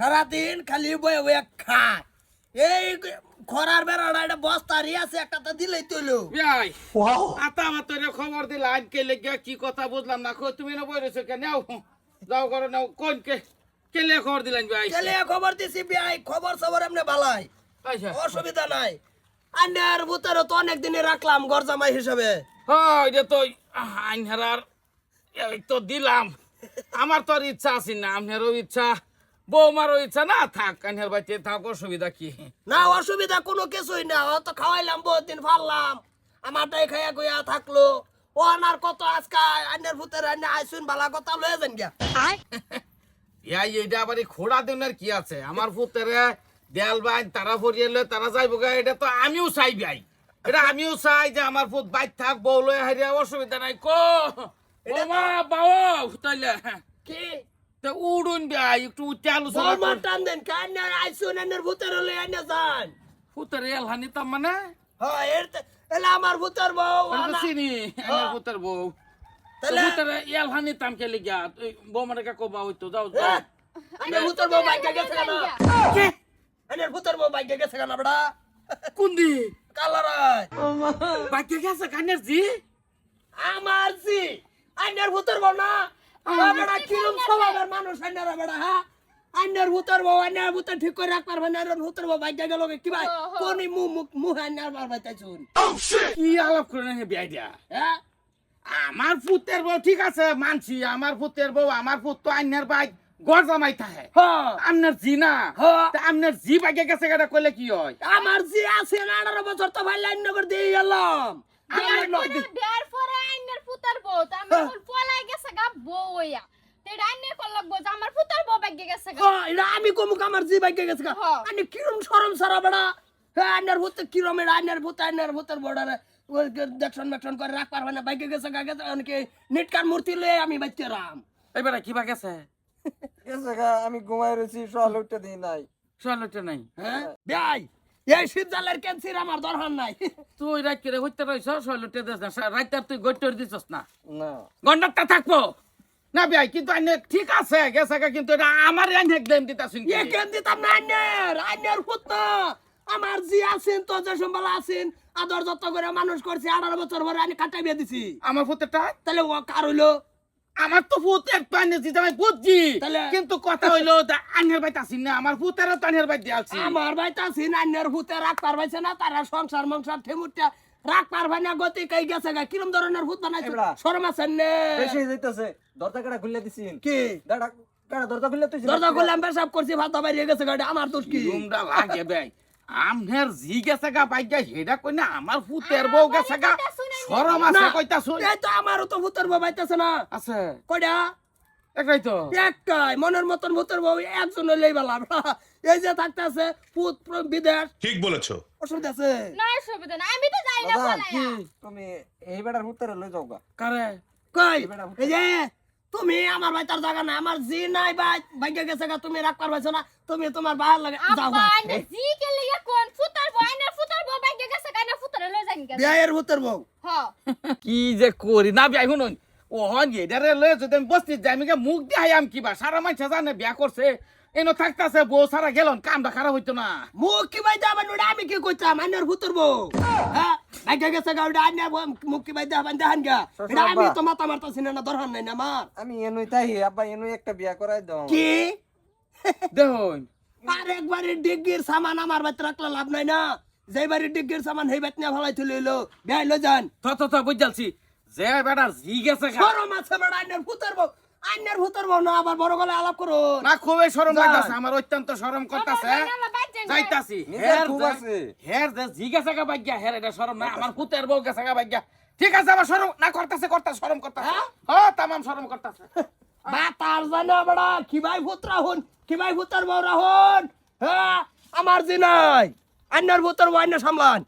সারাদিন খালি বয়ে বয়ে খায়। এই খরার বেড়াটা এটা বস্তারি আছে একটা তো দিলেই তুলো ভাই আতা আমার তোরে খবর দিলাম কে লেগে কি কথা বুঝলাম না। কই তুমি না বই রয়েছো কেন? নাও যাও করো নাও। কোন কে কে লে খবর দিলেন ভাই? চলে খবর দিছি বিয়াই খবর সবর এমনি বালাই আচ্ছা। অসুবিধা নাই। আন্ডার ভূতেরও তো অনেক দিনে রাখলাম ঘর জামাই হিসেবে। হয় এটা তো আইনহারার এই তো দিলাম। আমার তো আর ইচ্ছা আছে না আপনারও ইচ্ছা। বৌমারও ইচ্ছা না থাক আইনহার বাড়িতে থাক অসুবিধা কি? না অসুবিধা কোনো কিছুই না। ও তো খাওয়াইলাম বহুত দিন ফারলাম আমারটাই খাইয়া গইয়া থাকল। ও আনার কত আজকা আন্ডার ভূতের আন্ডা আইসুন বালা কথা লয়ে যান গিয়া। এই এইটা আবার খোড়া দিনের কি আছে? আমার পুতেরে দেয়াল বাইন তারা ফরিয়ালে তারা যাইব গা এটা তো আমিও চাই ভাই। এটা আমিও চাই যে আমার পুত বাইর থাক বউ লয়ে হারিয়া অসুবিধা নাই। কো বৌমা বাও তাইলে কি? তো উড়ুন ভাই একটু উচ্চ আলোচনা বলমার টান দেন কান্নার আইসুন আন্ডার ভূতের লয়ে আন্ডা যান পুতের এলহানি তার মানে হ্যাঁ এর তে- এলে আমার ভূতের বউ আমি চিনি আমার পুতের বউ তাহলে পুতের এলহানি তাম কে লিগা বৌমারে কা কবা হইতো যাও এ, আন্ডার ভূতের বউ বাইকে গেছে কেন কে আন্ডার ভূতের বউ বাইকে গেছে কেন বড়া কোন দি বাইকে গেছে কানের জি আমার জি আন্ডার ভূতের বউ না বেড়া কিরম স্বভাবের মানুষ বেড়া হ্যাঁ বউ ঠিক করে না বউ গেল কি ভাই? কোনি মুখ মুখ বার কি আলাপ করে দিয়া? হ্যাঁ? আমার পুতের বউ ঠিক আছে মানছি আমার পুতের বউ আমার পুত তো আইনার বাইক গড় জামাই থাকে। আপনার জি না। আপনার জি বাইকে গেছে গাড়া কইলে কি হয়? আমার জি আছে না আঠারো বছর তো ভাই লাইন নগর দিয়ে গেলাম আমার আমার নদী- বিয়ার পরে আইনের পুতার বউ তো আমি পলাই গেছে গা বউ তে আইনের কল লাগবো যে আমার বউ গেছে গা হ্যাঁ, এটা আমি কমুক আমার জি বাইকে গেছে গা। হ্যাঁ। আনি কিরম সারা বেড়া? হ্যাঁ ভূতে কিরম এটা আন্ডার ভূত আন্ডার ভূতের বর্ডারে দেখশন মেকশন করে রাখ পারবে না বাইকে গেছে গা গেছে অনেকে নিটকার মূর্তি লয়ে আমি বাইতে রাম। এবারে কিবা গেছে? গেছে গা, আমি ঘুমাই রয়েছি সকাল উঠতে দিই নাই। চলতে নাই। হ্যাঁ? ভাই এই শীতজালের ক্যান্সির আমার দরকার নাই। তুই রাত করে হইতে রইছ না রাত তুই দিছস না। না। গন্ডারটা থাকব। না ভাই কিন্তু আইনে ঠিক আছে গেছে কিন্তু এটা আমার আইনে একদম এ কেন দিতাম না না। আমার জি আছেন তো যে সম্বালা আছেন আদর যত্ন করে মানুষ করছে আঠারো বছর পরে আমি কাটাই বিয়ে দিছি আমার পুতেরটা তাহলে ও কার হইল? আমার তো ভূত এক পানি দিতে আমি বুঝছি কিন্তু কথা হইল আনের বাইতে আসি না আমার ভূতেরও তো আনের বাইতে আছি। আমার ভাইটা সিনান্যের ভূতে রাখ পারবাইছে না তারা সংসার মংসার ঠেমুরটা রাখ পারবে না গতি কই গেছে গা? কিরম ধরনের ভূত বানাইছে? শরম আছে নে। বেশি যাইতেছে। দরজা কাটা খুলে দিছিন? কি? দাঁড়া কাটা দরজা খুলে তুই দরজা খুললাম পেশাব করছি ভাত বাইরে গেছে গাড়ি আমার দোষ কি? রুমটা লাগে ভাই আমনের জি গেছে গা বাইক হেডা কই না আমার ভূতের বউ গেছে গা। সরম আছে। এই তো আমারও তো ভূতের বউ বাইতেছে না। আছে। কয়টা একটাই তো। একটাই মনের মতন ভূতের বউ একজন এই যে থাকতেছে ভূত প্র- বিদেশ। ঠিক বলেছ। অসুবিধা আছে? না সুবিধা না আমি তো যাই না দাদা পলাইয়া তুমি এই বেটার লই যাও গা কারে? কই? এই যে তুমি আমার ভাই তার জায়গা না আমার জি নাই ভাই। ভাগ্য গেছে গা তুমি রাখ পারবাইছো না তুমি তোমার বাহার লাগে যাও জি কে লিয়া কোন? পুতার বউ আইনের গেছে কাইনা লই গেছে। বউ। হ। কি যে করি না ও হন এটারে যদি আমি বসতে যাই আমি মুখ দিয়ে আম কিবা? সারা মানুষ জানে বিয়া করছে। এনো থাকতাছে বউ সারা গেলন কামটা খারাপ হইতো না। মুখ কি বাইতে হবেন ওটা আমি কি কইতাম? বউ। হ্যাঁ ভাগ্য গেছে গা মুখ কি বাইতে হবেন দেখান গা। এটা আমি তো মাথা মারতাছি না না দরকার নাই না আমার। আমি এনুই তাই আব্বা এনুই একটা বিয়া করাই দাও। কি? দেখুন। আর একবারে ডিগ্গির সামান আমার বাইতে রাখলে লাভ নাই না। যেই বাড়ি ডিগ্গির সামান সেই বাইত নিয়ে ভালাই এলো লো যান। থ থ থ বুঝালছি। যে বেটা জি গেছে গা। সরম আছে বেড়া আইনার ভূতের বউ আইনার ভূতের বউ না আবার বড় গলায় আলাপ করো। না খুবই শরম লাগতাছে আমার অত্যন্ত শরম করতাছে। যাইতাছি। হের খুব আছে। হের যে জি গেছে গা হের এটা শরম না আমার পুতের বউ গেছে গা ঠিক আছে আমার শরম না করতাছে করতাছে শরম করতাছে। হ্যাঁ? তামাম শরম করতাছে। বা তার জানা বড়া কি ভাই ভূত রাহুন কি ভাই ভূতের বউ রাহুন? হ্যাঁ আমার জি নাই। አንዳንድ ቦጠር ዋነ ሰምላን